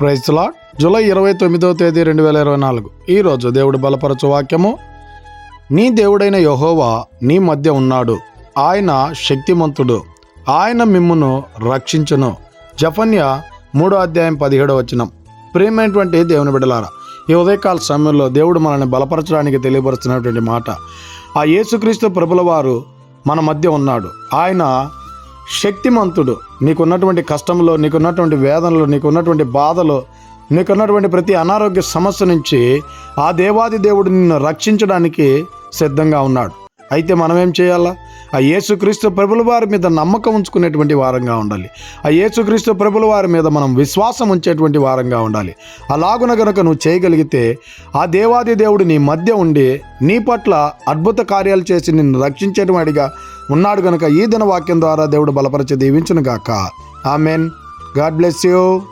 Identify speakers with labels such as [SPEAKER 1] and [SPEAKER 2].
[SPEAKER 1] ప్రైజ్లా July ఇరవై తొమ్మిదవ తేదీ రెండు వేల ఇరవై నాలుగు. ఈరోజు దేవుడు బలపరచు వాక్యము. నీ దేవుడైన యహోవా నీ మధ్య ఉన్నాడు. ఆయన శక్తిమంతుడు. ఆయన మిమ్మును రక్షించును. జఫన్య మూడో అధ్యాయం పదిహేడో వచనం. ప్రేమైనటువంటి దేవుని బిడలారా ఈ ఉదయకాల సమయంలో దేవుడు మనల్ని బలపరచడానికి తెలియపరుస్తున్నటువంటి మాట. ఆ యేసుక్రీస్తు ప్రభుల వారు మన మధ్య ఉన్నాడు. ఆయన శక్తిమంతుడు. నీకున్నటువంటి కష్టంలో నీకున్నటువంటి వేదనలో నీకున్నటువంటి బాధలో నీకున్నటువంటి ప్రతి అనారోగ్య సమస్య నుంచి ఆ దేవాది దేవుడు నిన్ను రక్షించడానికి సిద్ధంగా ఉన్నాడు. అయితే మనం ఏం చేయాలా? ఆ యేసుక్రీస్తు ప్రభుల వారి మీద నమ్మకం ఉంచుకునేటువంటి వారంగా ఉండాలి. ఆ యేసుక్రీస్తు ప్రభుల వారి మీద మనం విశ్వాసం ఉంచేటువంటి వారంగా ఉండాలి. అలాగున గనుక నువ్వు చేయగలిగితే ఆ దేవాది దేవుడు నీ మధ్య ఉండి నీ పట్ల అద్భుత కార్యాలు చేసి నిన్ను రక్షించేవాడిగా ఉన్నాడు కనుక ఈ దిన వాక్యం ద్వారా దేవుడు బలపరిచి దీవించునుగాక. ఆమెన్. God bless you.